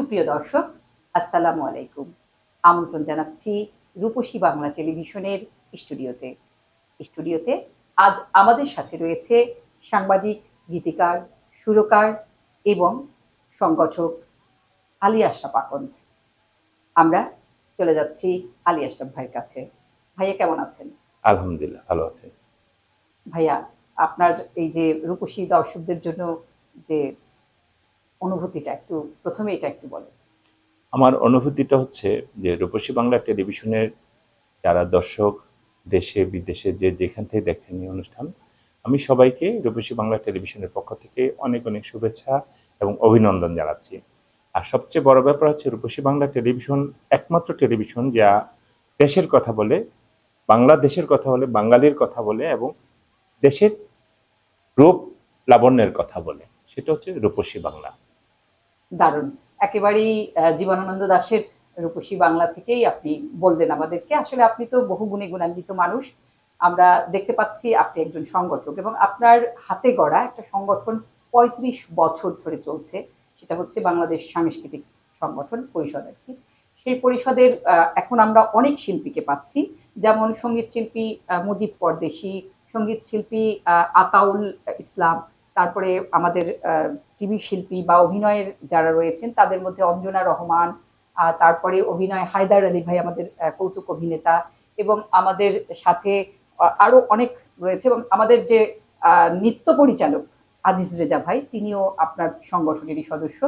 সুপ্রিয় দর্শক আসসালামু আলাইকুম। আমন্ত্রণ জানাচ্ছি রূপসী বাংলা টেলিভিশনের স্টুডিওতে। স্টুডিওতে আজ আমাদের সাথে রয়েছে সাংবাদিক গীতিকার সুরকার এবং সংগঠক আলী আশরাফ আকন্দ। আমরা চলে যাচ্ছি আলী আশরাফ ভাইয়ের কাছে। ভাইয়া কেমন আছেন? আলহামদুলিল্লাহ ভালো আছে। ভাইয়া আপনার এই যে রূপসী দর্শকদের জন্য যে অনুভূতিটা একটু, প্রথমে এটা একটু বলেন। আমার অনুভূতিটা হচ্ছে যে রূপসী বাংলা টেলিভিশনের যারা দর্শক, দেশে, বিদেশে যে যেখান থেকে দেখছেন এই অনুষ্ঠান, আমি সবাইকে রূপসী বাংলা টেলিভিশনের পক্ষ থেকে অনেক অনেক শুভেচ্ছা এবং অভিনন্দন জানাচ্ছি। আর সবচেয়ে বড় ব্যাপার হচ্ছে রূপসী বাংলা টেলিভিশন একমাত্র টেলিভিশন যা দেশের কথা বলে, বাংলাদেশের কথা বলে, বাঙালির কথা বলে এবং দেশের রূপ লাবণ্যের কথা বলে। সেটা হচ্ছে রূপসী বাংলা। দারুণ। একেবারেই জীবনানন্দ দাশের রূপসী বাংলা থেকেই আপনি বললেন আমাদেরকে। আসলে আপনি তো বহু গুণে গুণান্বিত মানুষ। আমরা দেখতে পাচ্ছি আপনি একজন সংগঠক এবং আপনার হাতে গড়া একটা সংগঠন পঁয়ত্রিশ বছর ধরে চলছে। সেটা হচ্ছে বাংলাদেশ সাংস্কৃতিক সংগঠন পরিষদ আর কি। সেই পরিষদের এখন আমরা অনেক শিল্পীকে পাচ্ছি। যেমন সংগীত শিল্পী মুজিব পরদেশি, সংগীত শিল্পী আতাউল ইসলাম, তারপরে আমাদের টিভি শিল্পী বা অভিনয়ের যারা রয়েছেন তাদের মধ্যে অঞ্জনা রহমান তারপরে অভিনয় হায়দার আলী ভাই আমাদের কৌতুক অভিনেতা এবং আমাদের সাথে আহ, আরও অনেক রয়েছে এবং আমাদের যে নৃত্য পরিচালক আজিজ রেজা ভাই তিনিও আপনার সংগঠনেরই সদস্য।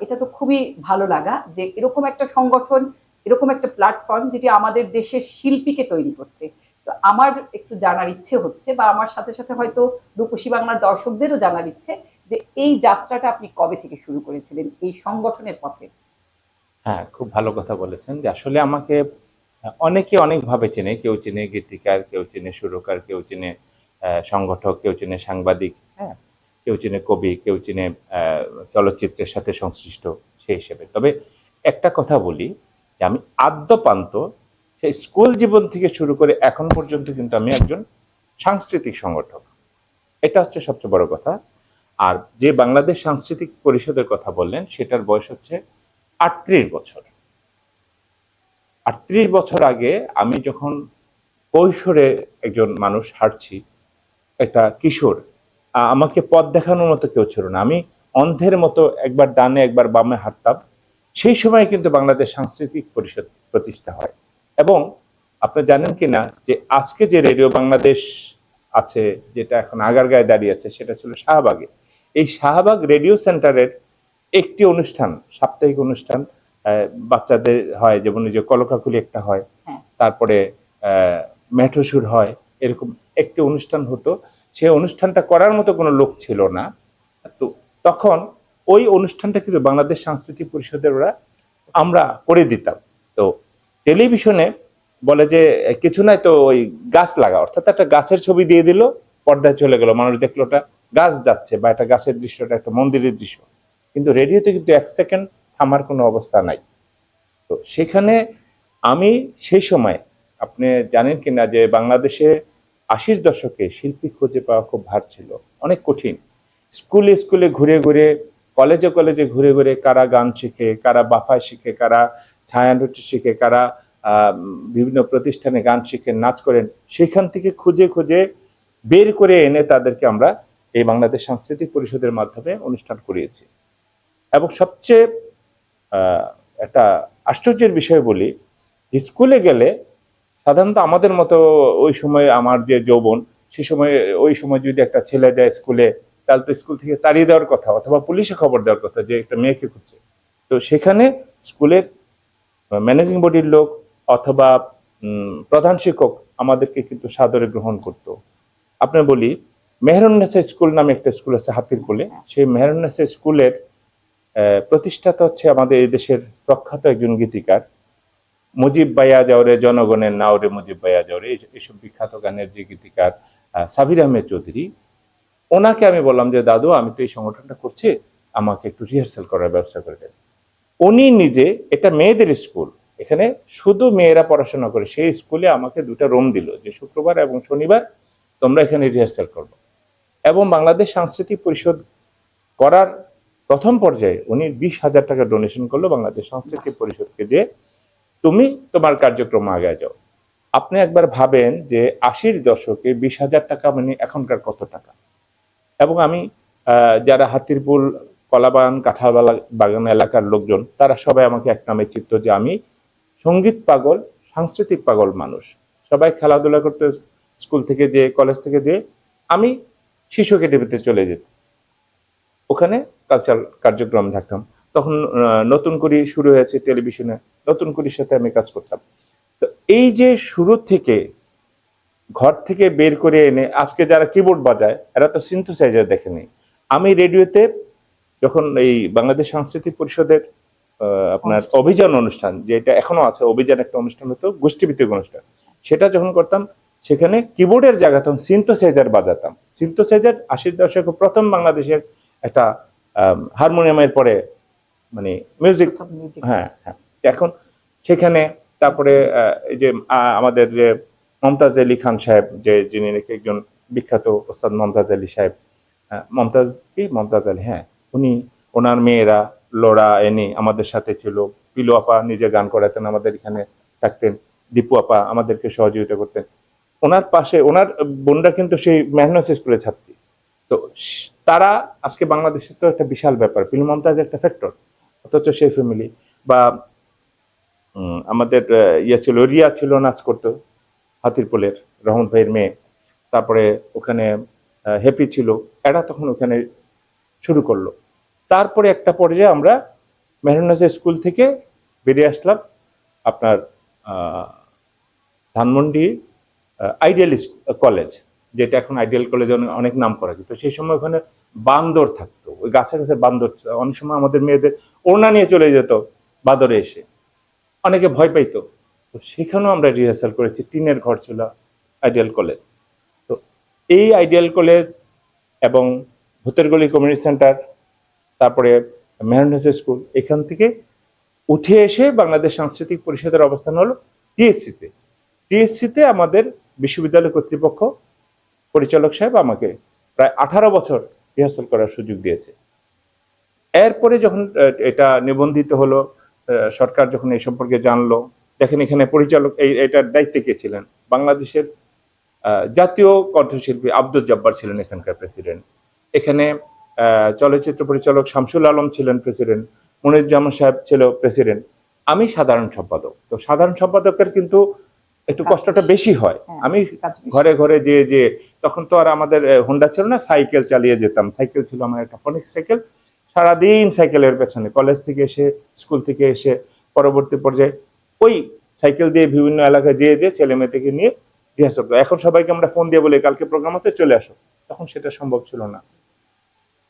এটা তো খুবই ভালো লাগা যে এরকম একটা সংগঠন এরকম একটা প্ল্যাটফর্ম যেটি আমাদের দেশের শিল্পীকে তৈরি করছে। তো আমার একটু জানার ইচ্ছে হচ্ছে বা আমার সাথে সাথে হয়তো রূপসী বাংলার দর্শকদেরও জানার ইচ্ছে যে এই যাত্রাটা আপনি কবে থেকে শুরু করেছিলেন? এই সংগঠনের পথে। হ্যাঁ খুব ভালো কথা বলেছেন যে আসলে আমাকে অনেকে অনেকভাবে চেনে। কেউ চেনে গীতিকার, কেউ চেনে সুরকার, কেউ চেনে সংগঠক, কেউ চেনে সাংবাদিক হ্যাঁ কেউ চেনে কবি, কেউ চেনে চলচ্চিত্রের সাথে সংশ্লিষ্ট সেই হিসেবে। তবে একটা কথা বলি যে আমি আদ্যপান্ত সেই স্কুল জীবন থেকে শুরু করে এখন পর্যন্ত কিন্তু আমি একজন সাংস্কৃতিক সংগঠক। এটা হচ্ছে সবচেয়ে বড় কথা। আর যে বাংলাদেশ সাংস্কৃতিক পরিষদের কথা বললেন, সেটার বয়স হচ্ছে আটত্রিশ বছর। আটত্রিশ বছর আগে আমি যখন কৈশোরে একজন মানুষ হাঁটছি, একটা কিশোর আমাকে পথ দেখানোর মতো কেউ ছিল না। আমি অন্ধের মতো একবার ডানে একবার বামে হাঁটতাম। সেই সময় কিন্তু বাংলাদেশ সাংস্কৃতিক পরিষদ প্রতিষ্ঠা হয়। এবং আপনি জানেন কি না যে আজকে যে রেডিও বাংলাদেশ আছে, যেটা এখন আগারগাঁয়ে দাঁড়িয়ে আছে, সেটা ছিল শাহবাগে। এই শাহবাগ রেডিও সেন্টারের একটি অনুষ্ঠান সাপ্তাহিক অনুষ্ঠান বাচ্চাদের হয় যেমন যে কলকাকুলি একটা হয় হ্যাঁ। তারপরে মেঠোসুর হয় এরকম একটি অনুষ্ঠান হতো। সেই অনুষ্ঠানটা করার মতো কোনো লোক ছিল না। তো তখন ওই অনুষ্ঠানটা কিন্তু বাংলাদেশ সাংস্কৃতিক পরিষদের ওরা আমরা করে দিতাম। তো টেলিভিশনে বলে যে কিছু নাই তো ওই গাছ লাগা। অর্থাৎ একটা গাছের ছবি দিয়ে দিল পর্দায় চলে গেল। মানুষ দেখল ওটা গাছ যাচ্ছে বা একটা গাছের দৃশ্যটা একটা মন্দিরের দৃশ্য। কিন্তু রেডিওতে কিন্তু এক সেকেন্ড থামার কোনো অবস্থা নাই। তো সেখানে আমি সেই সময়, আপনি জানেন কিনা যে বাংলাদেশে আশির দশকে শিল্পী খুঁজে পাওয়া খুব ভার ছিল, অনেক কঠিন। স্কুলে স্কুলে ঘুরে ঘুরে, কলেজে কলেজে ঘুরে ঘুরে কারা গান শিখে, কারা বাফায় শিখে, কারা ছায়ানৃত্য শিখে, কারা বিভিন্ন প্রতিষ্ঠানে গান শিখে, নাচ করেন, সেখান থেকে খুঁজে খুঁজে বের করে এনে তাদেরকে আমরা এই বাংলাদেশ সাংস্কৃতিক পরিষদের মাধ্যমে অনুষ্ঠান করিয়েছি। এবং সবচেয়ে একটা আশ্চর্যের বিষয় বলি যে স্কুলে গেলে সাধারণত আমাদের মতো ওই সময় আমার যে যৌবন, সে সময়, ওই সময় যদি একটা ছেলে যায় স্কুলে, তাহলে তো স্কুল থেকে তাড়িয়ে দেওয়ার কথা অথবা পুলিশে খবর দেওয়ার কথা যে একটা মেয়েকে খুঁজছে। তো সেখানে স্কুলের ম্যানেজিং বডির লোক অথবা প্রধান শিক্ষক আমাদেরকে কিন্তু সাদরে গ্রহণ করত। আপনার বলি মেহরুন্নেসা স্কুল নামে একটা স্কুল আছে হাতির কোলে সেই মেহরুন্নেসা স্কুলের প্রতিষ্ঠাতা হচ্ছে আমাদের এই দেশের প্রখ্যাত একজন গীতিকার। মুজিব বাইয়া যাওরে জনগণের নাওরে মুজিব বাইয়া যাওরে এইসব বিখ্যাত গানের যে গীতিকার সাবির আহমেদ চৌধুরী। ওনাকে আমি বললাম যে, দাদু, আমি তো এই সংগঠনটা করছি, আমাকে একটু রিহার্সাল করার ব্যবস্থা করে দেন। উনি নিজে, এটা মেয়েদের স্কুল। এখানে শুধু মেয়েরা পড়াশোনা করে, সেই স্কুলে আমাকে দুটা রুম দিল, যে শুক্রবার এবং শনিবার তোমরা এখানে রিহার্সাল করব। এবং বাংলাদেশ সাংস্কৃতিক পরিষদ করার প্রথম পর্যায়ে উনি বিশ হাজার টাকা ডোনেশন করল বাংলাদেশ সাংস্কৃতিক পরিষদকে যে, তুমি তোমার কার্যক্রম আগে যাও। আপনি একবার ভাবেন যে আশির দশকে বিশ হাজার টাকা মানে এখনকার কত টাকা? এবং আমি যারা হাতিরপুল, কলাবাগান, কাঁঠালবালা বাগান এলাকার লোকজন, তারা সবাই আমাকে এক নামে চিত্ত যে আমি সংগীত পাগল, সাংস্কৃতিক পাগল মানুষ। সবাই খেলাধুলা করতে স্কুল থেকে যে, কলেজ থেকে যে, আমি শিশু একাডেমিতে চলে যেত। ওখানে কালচার কার্যক্রম থাকতাম। তখন নতুন করে শুরু হয়েছে টেলিভিশনে নতুন করির সাথে আমি কাজ করতাম। তো এই যে শুরু থেকে ঘর থেকে বের করে এনে আজকে যারা কিবোর্ড বাজায় এরা তো সিনথোসাইজার দেখেনি। আমি রেডিওতে যখন এই বাংলাদেশ সাংস্কৃতিক পরিষদের আপনার অভিযান অনুষ্ঠান যেটা এখনও আছে অভিযান একটা অনুষ্ঠান হতো গোষ্ঠীভিত্তিক অনুষ্ঠান সেটা যখন করতাম সেখানে কিবোর্ডের জায়গা তখন সিনথোসাইজার বাজাতাম। সিনথোসাইজার আশির দশকে প্রথম বাংলাদেশের একটা হারমোনিয়ামের পরে মানে মিউজিক হ্যাঁ হ্যাঁ। এখন সেখানে তারপরে এই যে আমাদের যে মমতাজ আলী খান সাহেব যে যিনি নাকি একজন বিখ্যাত ওস্তাদ মমতাজ আলী সাহেব মমতাজ কি? মমতাজ আলী হ্যাঁ। উনি ওনার মেয়েরা লোড়া এনে আমাদের সাথে ছিল। পিলু আপা নিজে গান করাতেন আমাদের এখানে থাকতেন। দীপু আপা আমাদেরকে সহযোগিতা করতেন। ওনার পাশে, ওনার বোনরা কিন্তু সেই মেহনত স্কুলের ছাত্রী। তো তারা আজকে বাংলাদেশের তো একটা বিশাল ব্যাপার পিলু মমতাজ একটা ফ্যাক্টর অথচ সেই ফ্যামিলি বা আমাদের ইয়ে ছিল, রিয়া ছিল নাচ করতো, হাতিরপুলের রহমত ভাইয়ের মেয়ে। তারপরে ওখানে হ্যাপি ছিল, এরা তখন ওখানে শুরু করল। তারপরে একটা পর্যায়ে আমরা মেহরুন্নাজা স্কুল থেকে বেরিয়ে আসলাম, আপনার ধানমন্ডি আইডিয়াল কলেজ যেটা এখন আইডিয়াল কলেজ অনেক নাম করা কিন্তু সেই সময় ওখানে বান্দর থাকতো। ওই গাছে গাছে বান্দর অনেক সময় আমাদের মেয়েদের ওড়না নিয়ে চলে যেত বাদরে এসে। অনেকে ভয় পাইতো। তো সেখানেও আমরা রিহার্সাল করেছি। টিনের ঘর ছিল আইডিয়াল কলেজ তো এই আইডিয়াল কলেজ এবং ভূতেরগলি কমিউনিটি সেন্টার তারপরে মেহরনেস স্কুল এখান থেকে উঠে এসে বাংলাদেশ সাংস্কৃতিক পরিষদের অবস্থান হলো টিএসসিতে টিএসসিতে আমাদের বিশ্ববিদ্যালয় কর্তৃপক্ষ পরিচালক সাহেব আমাকে প্রায় আঠারো বছর রিহার্সাল করার সুযোগ দিয়েছে। এরপরে যখন এটা নিবন্ধিত হলো সরকার যখন এই সম্পর্কে জানলো, দেখেন এখানে পরিচালক, এই, এটার দায়িত্বে কে ছিলেন? বাংলাদেশের জাতীয় কণ্ঠশিল্পী আব্দুল জব্বার ছিলেন এখানকার প্রেসিডেন্ট। এখানে চলচ্চিত্র পরিচালক শামসুল আলম ছিলেন প্রেসিডেন্ট, মনিরুজ্জামান সাহেব ছিল প্রেসিডেন্ট। আমি সাধারণ সম্পাদক। তো সাধারণ সম্পাদকের কিন্তু একটু কষ্টটা বেশি। হয়। হ্যাঁ, আমি ঘরে ঘরে যে যে তখন তো আর আমাদের হোন্ডা ছিল না সাইকেল চালিয়ে যেতাম। সাইকেল ছিল আমার একটা ফনিক সাইকেল। সারাদিন সাইকেলের পেছনে। কলেজ থেকে এসে স্কুল থেকে এসে পরবর্তী পর্যায়ে ওই সাইকেল দিয়ে বিভিন্ন এলাকায় যেয়ে যেয়ে ছেলে মেয়েদেরকে নিয়ে রিহার্সাল। এখন সবাইকে আমরা ফোন দিয়ে বলি কালকে প্রোগ্রাম আছে চলে আসো। তখন সেটা সম্ভব ছিল না।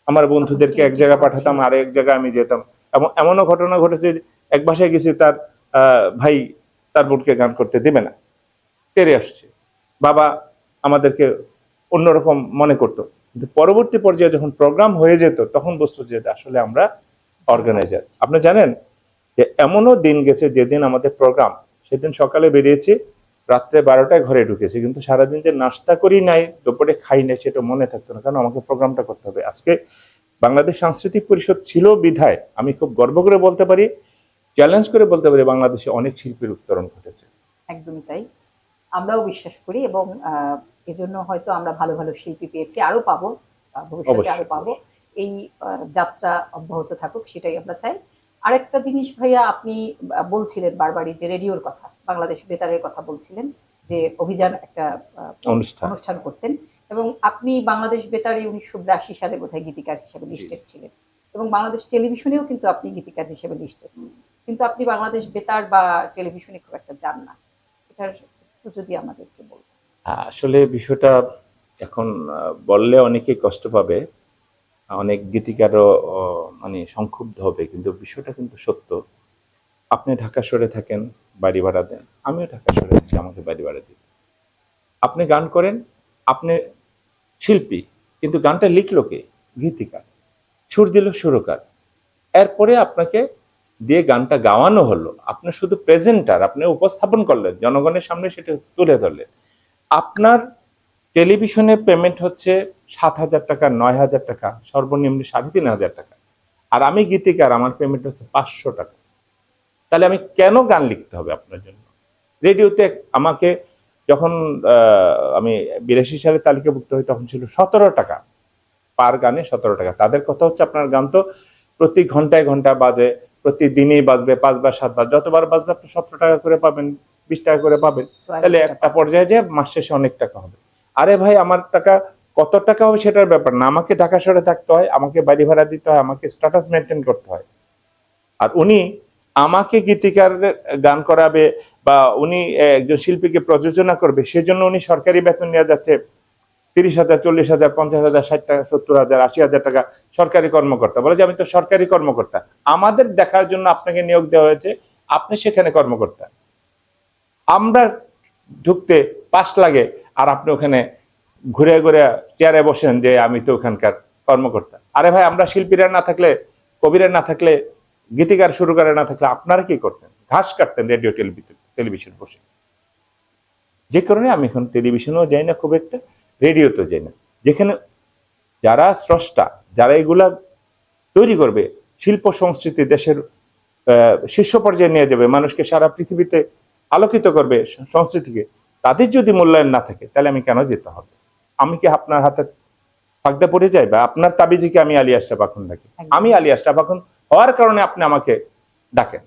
আমার বন্ধুদেরকে এক জায়গায় পাঠাতাম আর এক জায়গায় আমি যেতাম। এবং এমনও ঘটনা ঘটেছে যে এক বাসায় গেছি তার আহ, ভাই তার বোনকে গান করতে দেবে না। তেরে আসছে। বাবা আমাদেরকে অন্যরকম মনে করতো। কিন্তু পরবর্তী পর্যায়ে যখন প্রোগ্রাম হয়ে যেত, তখন বুঝতো যে আসলে আমরা অর্গানাইজার আপনি জানেন যে এমনও দিন গেছে যেদিন আমাদের প্রোগ্রাম সেদিন সকালে বেরিয়েছি, রাত্রে বারোটায় ঘরে ঢুকেছি। কিন্তু সারাদিন যে নাস্তা করি নাই, দুপুরে খাই নাই, সেটা মনে থাকতো না। কারণ আমাকে প্রোগ্রামটা করতে হবে। আজকে বাংলাদেশ সাংস্কৃতিক পরিষদ ছিল বিধায়, আমি খুব গর্ব করে বলতে পারি চ্যালেঞ্জ করে বলতে পারি, বাংলাদেশে অনেক শিল্পীর উত্তরণ ঘটেছে। একদমই তাই। আমরাও বিশ্বাস করি এবং আহ, এজন্য হয়তো আমরা ভালো ভালো শিল্পী পেয়েছি আরও পাবো ভবিষ্যতে আরও পাবো। এই যাত্রা অব্যাহত থাকুক সেটাই আমরা চাই। আরেকটা জিনিস ভাইয়া আপনি বলছিলেন বারবারই যে রেডিওর কথা বাংলাদেশ বেতারের কথা বলছিলেন যে অভিযান একটা অনুষ্ঠান। করতেন এবং আপনি বাংলাদেশ বেতারে উনিশশো বিরাশি সালে বোধহয় গীতিকার হিসেবে লিস্টেড ছিলেন এবং বাংলাদেশ টেলিভিশনেও কিন্তু আপনি গীতিকার হিসেবে লিস্টেড। কিন্তু আপনি বাংলাদেশ বেতার বা টেলিভিশনে খুব একটা যান না। এটার যদি আসলে বিষয়টা এখন বললে অনেকেই কষ্ট পাবে, অনেক গীতিকারও মানে সংক্ষুব্ধ হবে, কিন্তু বিষয়টা কিন্তু সত্য। আপনি ঢাকা শহরে থাকেন, বাড়ি ভাড়া দেন, আমিও ঢাকা শহরে থাকি, আমাকে বাড়ি ভাড়া দিই আপনি গান করেন, আপনি শিল্পী, কিন্তু গানটা লিখলো কে? গীতিকার, সুর দিল সুরকার। এরপরে আপনাকে দিয়ে গানটা গাওয়ানো হলো। আপনি শুধু প্রেজেন্টার আপনি উপস্থাপন করলেন, জনগণের সামনে সেটা তুলে ধরলেন। আপনার টেলিভিশনে পেমেন্ট হচ্ছে সাত হাজার টাকা, নয় হাজার টাকা, সর্বনিম্ন সাড়ে তিন হাজার টাকা। আর আমি গীতিকার, আমার পেমেন্ট হচ্ছে পাঁচশো টাকা। তাহলে আমি কেন গান লিখতে হবে আপনার জন্য? রেডিওতে আমাকে যখন আমি বিরাশি সালে তালিকাভুক্ত হই তখন ছিল সতেরো টাকা। পার গানে সতেরো টাকা। তাদের কথা হচ্ছে আপনার গান তো প্রতি ঘন্টায় ঘণ্টা বাজে প্রতিদিনই বাজবে পাঁচবার সাতবার যতবার বাজবে আপনি সতেরো টাকা করে পাবেন বিশ টাকা করে পাবেন। তাহলে একটা পর্যায়ে যে মাস শেষে অনেক টাকা হবে। আরে ভাই আমার টাকা কত টাকা হবে সেটার ব্যাপার না। আমাকে ঢাকা শহরে থাকতে হয় আমাকে বাড়ি ভাড়া দিতে হয় আমাকে স্ট্যাটাস মেনটেন করতে হয়। আর উনি আমাকে গীতিকার গান করাবে বা উনি একজন শিল্পীকে প্রযোজনা করবে সেজন্য উনি সরকারি বেতন নেওয়া যাচ্ছে। তিরিশ হাজার, চল্লিশ হাজার, পঞ্চাশ হাজার, ষাট টাকা, সত্তর হাজার, আশি হাজার টাকা সরকারি কর্মকর্তা। বলে যে আমি তো সরকারি কর্মকর্তা। আমাদের দেখার জন্য আপনাকে নিয়োগ দেওয়া হয়েছে, আপনি সেখানে কর্মকর্তা। আমরা ঢুকতে পাশ লাগে আর আপনি ওখানে ঘুরে ঘুরে চেয়ারে বসেন যে আমি তো ওখানকার কর্মকর্তা। আরে ভাই, আমরা শিল্পীরা না থাকলে, কবিরা না থাকলে, গীতিকার শুরু করে না থাকলে আপনারা কি করতেন? ঘাস কাটতেন রেডিও টেলিভিশন বসে। যে কারণে আমি এখন টেলিভিশনেও যাই না খুব একটা। রেডিওতেও যাই না। যেখানে যারা স্রষ্টা যারা এগুলা তৈরি করবে শিল্প সংস্কৃতি দেশের শীর্ষ পর্যায়ে নিয়ে যাবে মানুষকে সারা পৃথিবীতে আলোকিত করবে সংস্কৃতিকে তাদের যদি মূল্যায়ন না থাকে তাহলে আমি কেন যেতে হবে? আমি কি আপনার হাতে ফাঁকদা পড়ে যাই বা আপনার তাবিজিকে আমি আলী আশরাফ আখুন ডাকি? আমি আলী আশরাফ আখুন হওয়ার কারণে আপনি আমাকে ডাকেন।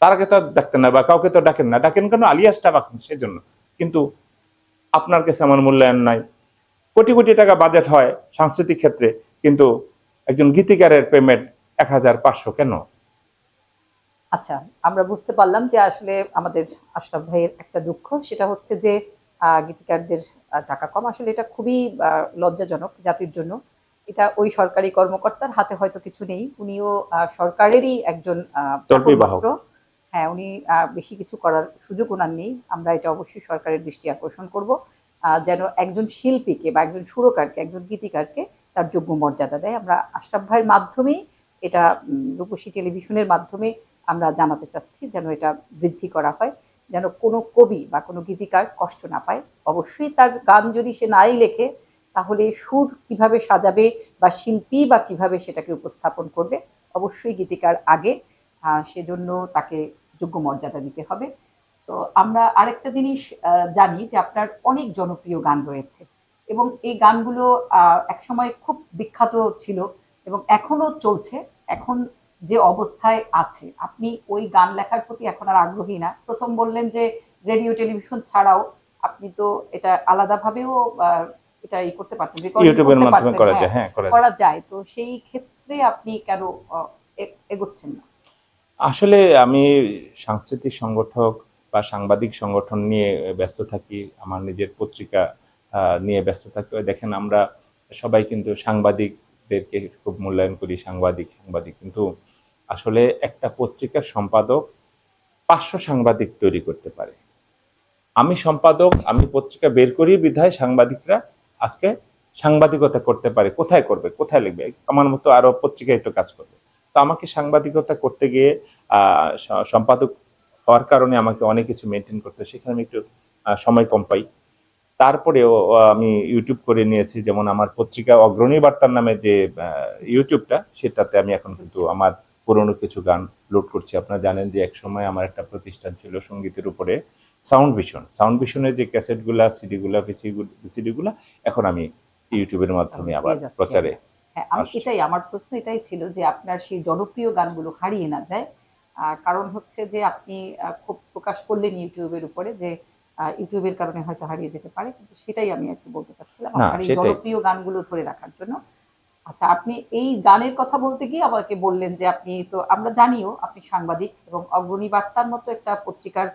তার আগে তো ডাকতেন না বা কাউকে তো ডাকেন না। ডাকেন কেন? আলী আশরাফ আখুন সেজন্য। কিন্তু আপনার কাছে আমার মূল্যায়ন নাই। কোটি কোটি টাকা বাজেট হয় সাংস্কৃতিক ক্ষেত্রে কিন্তু একজন গীতিকারের পেমেন্ট এক হাজার পাঁচশো কেন? আচ্ছা আমরা বুঝতে পারলাম যে আসলে আমাদের আশরাফ ভাইয়ের একটা দুঃখ সেটা হচ্ছে যে গীতিকারদের টাকা কম। আসলে এটা খুবই লজ্জাজনক জাতির জন্য। এটা ওই সরকারি কর্মকর্তার হাতে হয়তো কিছু নেই। উনিও সরকারেরই একজন হ্যাঁ উনি বেশি কিছু করার সুযোগ ওনার নেই। আমরা এটা অবশ্যই সরকারের দৃষ্টি আকর্ষণ করব যেন একজন শিল্পীকে বা একজন সুরকারকে, একজন গীতিকারকে তার যোগ্য মর্যাদা দেয়। আমরা আশরাফ ভাইয়ের মাধ্যমেই এটা রূপসী টেলিভিশনের মাধ্যমে আমরা জানাতে চাচ্ছি যেন এটা বৃদ্ধি করা হয়, যেন কোনো কবি বা কোনো গীতিকার কষ্ট না পায়। অবশ্যই তার গান যদি সে নাই লেখে, তাহলে সুর কীভাবে সাজাবে বা শিল্পী বা কীভাবে সেটাকে উপস্থাপন করবে, অবশ্যই গীতিকার আগে সেজন্য তাকে যোগ্য মর্যাদা দিতে হবে। তো আমরা আরেকটা জিনিস জানি যে আপনার অনেক জনপ্রিয় গান রয়েছে এবং এই গানগুলো একসময় খুব বিখ্যাত ছিল এবং এখনও চলছে। এখন যে অবস্থায় আছে আপনি ওই গান লেখার প্রতি এখন আর আগ্রহী না। প্রথম বললেন যে রেডিও টেলিভিশন ছাড়াও আপনি তো এটা আলাদাভাবেও এটা ই করতে পারতেন ইউটিউবের মাধ্যমে করা হ্যাঁ, যায় হ্যাঁ করা যায় করা যায়। তো সেই ক্ষেত্রে আপনি কেন এগোচ্ছেন না? আসলে আমি সাংস্কৃতিক সংগঠক বা সাংবাদিক সংগঠন নিয়ে ব্যস্ত থাকি, আমার নিজের পত্রিকা নিয়ে ব্যস্ত থাকি। দেখেন আমরা সবাই কিন্তু সাংবাদিকদেরকে খুব মূল্যায়ন করি, সাংবাদিক সাংবাদিক। কিন্তু আসলে একটা পত্রিকার সম্পাদক পাঁচশো সাংবাদিক তৈরি করতে পারে। আমি সম্পাদক, আমি পত্রিকা বের করি বিধায় সাংবাদিকরা আজকে সাংবাদিকতা করতে পারে। কোথায় করবে? কোথায় লিখবে? আমার মতো আরও পত্রিকায় তো কাজ করবে। আমাকে সাংবাদিকতা করতে গিয়ে সম্পাদক হওয়ার কারণে আমাকে অনেক কিছু মেনটেন করতে হয়। সেখানে আমি একটু সময় কম পাই। তারপরেও আমি ইউটিউব করে নিয়েছি যেমন আমার পত্রিকা অগ্রণী বার্তার নামে যে ইউটিউবটা সেটাতে আমি এখন কিন্তু আমার পুরনো কিছু গান লোড করছি। আপনারা জানেন যে এক সময় আমার একটা প্রতিষ্ঠান ছিল সঙ্গীতের উপরে সাউন্ড ভিশন সাউন্ড ভিশনের যে ক্যাসেটগুলা সিডিগুলা ভিসিডিগুলা এখন আমি ইউটিউবের মাধ্যমে আবার প্রচারে হ্যাঁ আমি এটাই আমার প্রশ্ন এটাই ছিল যে আপনার সেই জনপ্রিয় গানগুলো হারিয়ে না যায়। কারণ হচ্ছে যে আপনি খুব প্রকাশ করলেন ইউটিউবের উপরে যে ইউটিউবের কারণে হয়তো হারিয়ে যেতে পারে কিন্তু সেটাই আমি একটু বলতে চাচ্ছিলাম আপনার এই জনপ্রিয় গানগুলো ধরে রাখার জন্য। আচ্ছা আপনি এই গানের কথা বলতে গিয়ে আমাকে বললেন যে আপনি তো আমরা জানিও আপনি সাংবাদিক এবং অগ্রণী বার্তার মতো একটা পত্রিকার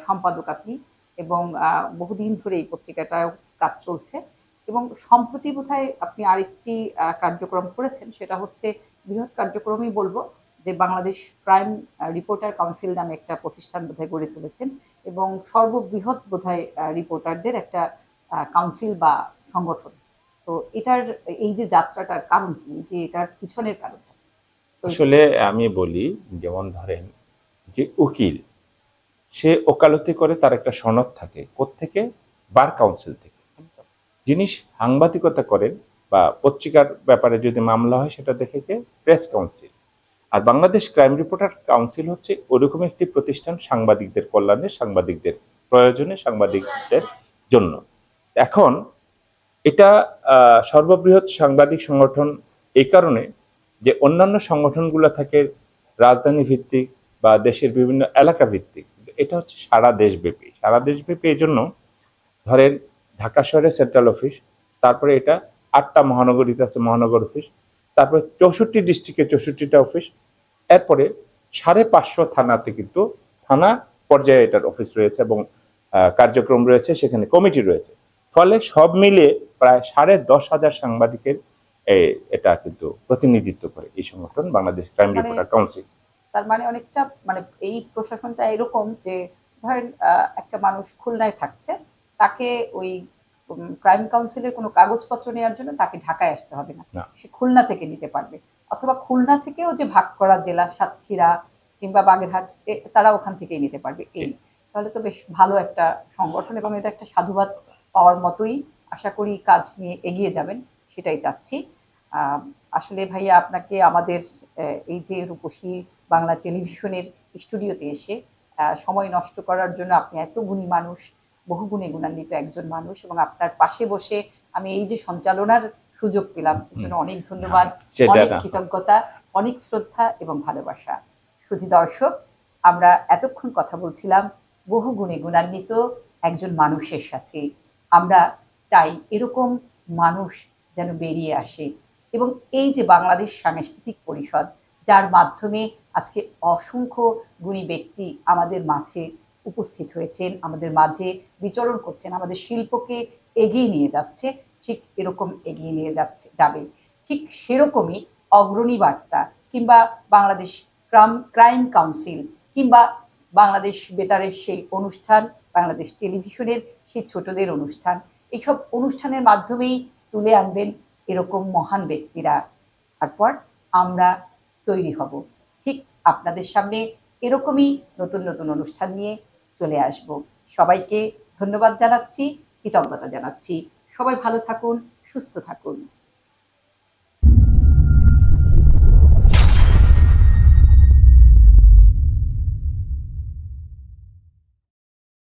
সম্পাদক আপনি এবং আহ, বহুদিন ধরে এই পত্রিকাটায় কাজ চলছে। এবং সম্প্রতি বোধহয় আপনি আরেকটি কার্যক্রম করেছেন, সেটা হচ্ছে বৃহৎ কার্যক্রমই বলব যে বাংলাদেশ ক্রাইম রিপোর্টার কাউন্সিল নামে একটা প্রতিষ্ঠান বোধহয় গড়ে তুলেছেন এবং সর্ববৃহৎ বোধহয় রিপোর্টারদের একটা কাউন্সিল বা সংগঠন। তো এটার, এই যে যাত্রাটার কারণ কি? যে এটার পিছনের কারণ আসলে আমি বলি, যেমন ধরেন যে উকিল, সে ওকালতি করে তার একটা সনদ থাকে থেকে বার কাউন্সিল থেকে। যিনি সাংবাদিকতা করেন বা পত্রিকার ব্যাপারে যদি মামলা হয়, সেটা দেখে কে প্রেস কাউন্সিল আর বাংলাদেশ ক্রাইম রিপোর্টার কাউন্সিল হচ্ছে ওরকম একটি প্রতিষ্ঠান সাংবাদিকদের কল্যাণে, সাংবাদিকদের প্রয়োজনে, সাংবাদিকদের জন্য। এখন এটা সর্ববৃহৎ সাংবাদিক সংগঠন এই কারণে যে অন্যান্য সংগঠনগুলো থাকে, রাজধানী ভিত্তিক বা দেশের বিভিন্ন এলাকা ভিত্তিক, এটা হচ্ছে সারা দেশব্যাপী। সারা দেশব্যাপী এই জন্য ধরেন ঢাকা শহরে সেন্ট্রাল অফিস তারপরে এটা আটটা মহানগরীতে আছে মহানগর অফিস তারপরে চৌষট্টি ডিস্ট্রিক্টে চৌষট্টিটা অফিস এরপরে সাড়ে পাঁচশো থানাতে কিন্তু থানা পর্যায়ে এটার অফিস রয়েছে এবং কার্যক্রম রয়েছে সেখানে কমিটি রয়েছে। ফলে সব মিলে প্রায় সাড়ে দশ হাজার সাংবাদিকের এটা কিন্তু প্রতিনিধিত্ব করে এই সংগঠন বাংলাদেশ ক্রাইম রিপোর্টার কাউন্সিল তার মানে অনেকটা মানে এই প্রশাসনটা এরকম যে ধরেন একটা মানুষ খুলনায় থাকছে তাকে ওই ক্রাইম কাউন্সিলের কোনো কাগজপত্র নেওয়ার জন্য তাকে ঢাকায় আসতে হবে না। সে খুলনা থেকে নিতে পারবে। অথবা খুলনা থেকেও যে ভাগ করা জেলা সাতক্ষীরা কিংবা বাগেরহাট তারা ওখান থেকেই নিতে পারবে। এই তাহলে তো বেশ ভালো একটা সংগঠন এবং এটা একটা সাধুবাদ পাওয়ার মতোই আশা করি কাজ নিয়ে এগিয়ে যাবেন সেটাই চাচ্ছি। আসলে ভাইয়া আপনাকে আমাদের এই যে রূপসী বাংলা টেলিভিশনের স্টুডিওতে এসে সময় নষ্ট করার জন্য আপনি এত গুণী মানুষ বহু গুণে গুণান্বিত একজন মানুষ এবং আপনার পাশে বসে আমি এই যে সঞ্চালনার সুযোগ পেলাম অনেক ধন্যবাদ অনেক কৃতজ্ঞতা অনেক শ্রদ্ধা এবং ভালোবাসা। শুধু দর্শক আমরা এতক্ষণ কথা বলছিলাম বহু গুণে গুণান্বিত একজন মানুষের সাথে। আমরা চাই এরকম মানুষ যেন বেরিয়ে আসে এবং এই যে বাংলাদেশ সাংস্কৃতিক পরিষদ যার মাধ্যমে আজকে অসংখ্য গুণী ব্যক্তি আমাদের মাঝে উপস্থিত হয়েছেন, আমাদের মাঝে বিচরণ করছেন, আমাদের শিল্পকে এগিয়ে নিয়ে যাচ্ছে, ঠিক এরকম এগিয়ে নিয়ে যাচ্ছে, যাবে। ঠিক সেরকমই অগ্রণী বার্তা, কিংবা বাংলাদেশ ক্রাম, ক্রাইম কাউন্সিল, কিংবা বাংলাদেশ বেতারের সেই অনুষ্ঠান, বাংলাদেশ টেলিভিশনের সেই ছোটদের অনুষ্ঠান, এইসব অনুষ্ঠানের মাধ্যমেই তুলে আনবেন এরকম মহান ব্যক্তিরা। তারপর আমরা তৈরি হব। ঠিক আপনাদের সামনে এরকমই নতুন নতুন অনুষ্ঠান নিয়ে চলে আসব। সবাইকে ধন্যবাদ জানাচ্ছি কৃতজ্ঞতা জানাচ্ছি। সবাই ভালো থাকুন সুস্থ থাকুন।